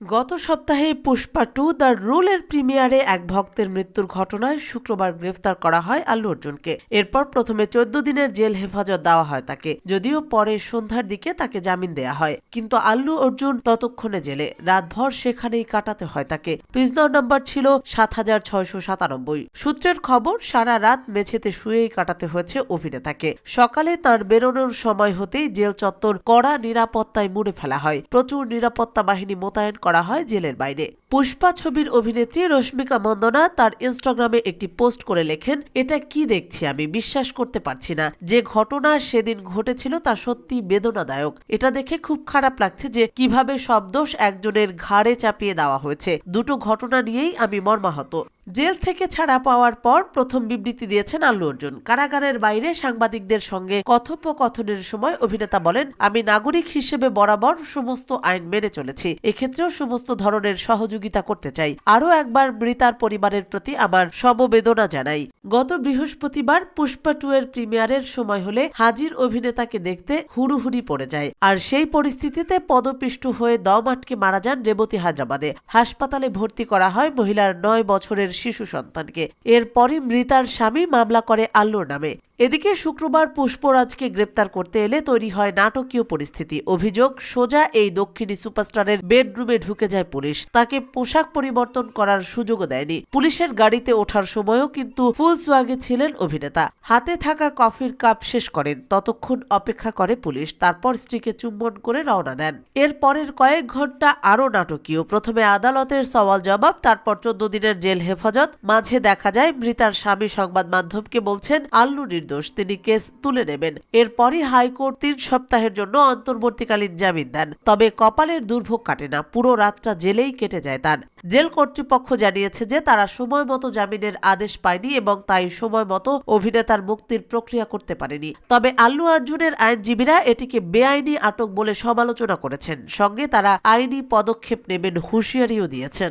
গত সপ্তাহে Pushpa two the রুলের প্রিমিয়ারে এক ভক্তের মৃত্যুর ঘটনায় শুক্রবার গ্রেফতার করা হয় আল্লু অর্জুনকে। এরপর প্রথমে চোদ্দ দিনের জেল হেফাজত দেওয়া হয় তাকে, যদিও পরে সন্ধ্যার দিকে তাকে জামিন দেয়া হয়। কিন্তু আল্লু অর্জুন ততক্ষণে জেলে, রাতভর সেখানেই কাটাতে হয় তাকে। প্রিজনার নাম্বার ছিল সাত হাজার ছয়শো সাতানব্বই। সূত্রের খবর, সারা রাত মেঝেতে শুয়েই কাটাতে হয়েছে অভিনেতাকে। সকালে তার বেরোনোর সময় হতেই জেল চত্বর কড়া নিরাপত্তায় মুড়ে ফেলা হয়। প্রচুর নিরাপত্তা বাহিনী মোতায়েন করা হয় জেলের বাইরে। পুষ্পা ছবির অভিনেত্রী রশ্মিকা মন্দনা তার ইনস্টাগ্রামে একটি পোস্ট করে লেখেন, এটা কি দেখছি আমি? বিশ্বাস করতে পারছি না। যে ঘটনা সেদিন ঘটেছিল তা সত্যি বেদনাদায়ক। এটা দেখে খুব খারাপ লাগছে যে কীভাবে সব দোষ একজনের ঘাড়ে চাপিয়ে দেওয়া হয়েছে। দুটো ঘটনা নিয়েই আমি মর্মাহত। জেল থেকে ছাড়া পাওয়ার পর প্রথম বিবৃতি দিয়েছেন আল্লু অর্জুন। কারাগারের বাইরে সাংবাদিকদের সঙ্গে কথোপকথনের সময় অভিনেতা বলেন, আমি নাগরিক হিসেবে বরাবর সমস্ত আইন মেনে চলেছি। এক্ষেত্রেও সমস্ত ধরনের সহযোগিতা করতে চাই। আরও একবার মৃতার পরিবারের প্রতি আমার সমবেদনা জানাই। গত বৃহস্পতিবার পুষ্পা টু এর প্রিমিয়ারের সময় হলে হাজির অভিনেতাকে দেখতে হুড়ুহুড়ি পড়ে যায়। আর সেই পরিস্থিতিতে পদপিষ্ট হয়ে দম আটকে মারা যান রেবতী হায়দ্রাবাদে। হাসপাতালে ভর্তি করা হয় মহিলার নয় বছরের শিশু সন্তানকে। এরপরই মৃতার স্বামী মামলা করে আল্লুর নামে। এদিকে শুক্রবার পুষ্পরাজকে গ্রেপ্তার করতে এলে তৈরি হয় নাটকীয় পরিস্থিতি। অভিযোগ, সোজা এই দক্ষিণী সুপারস্টারের বেডরুমে ঢুকে যায় পুলিশ। তাকে পোশাক পরিবর্তন করার সুযোগও দেয়নি। পুলিশের গাড়িতে ওঠার সময়ও কিন্তু ফুল সোয়াগে ছিলেন অভিনেতা। হাতে থাকা কফির কাপ শেষ করেন। ততক্ষণ অপেক্ষা করে পুলিশ। তারপর স্ত্রীকে চুম্বন করে রওনা দেন। এর পরের কয়েক ঘণ্টা আরও নাটকীয়। প্রথমে আদালতের সওয়াল জবাব, তারপর চোদ্দ দিনের জেল হেফাজত। মাঝে দেখা যায়, মৃতার স্বামী সংবাদ মাধ্যমকে বলছেন আল্লু নির্দোষ তিনি কেস তুলে নেবেন। এরপরই হাইকোর্ট তিন সপ্তাহের জন্য অন্তর্বর্তীকালীন জামিন দেন। তবে কপালের দুর্ভোগ কাটে না, পুরো রাতটা জেলেই কেটে যায় তার। জেল কর্তৃপক্ষ জানিয়েছে যে তারা সময় মতো জামিনের আদেশ পায়নি এবং তাই সময় মতো অভিনেতার মুক্তির প্রক্রিয়া করতে পারেনি। তবে আল্লু অর্জুনের আইনজীবীরা এটিকে বেআইনি আটক বলে সমালোচনা করেছেন। সঙ্গে তারা আইনি পদক্ষেপ নেবেন হুঁশিয়ারিও দিয়েছেন।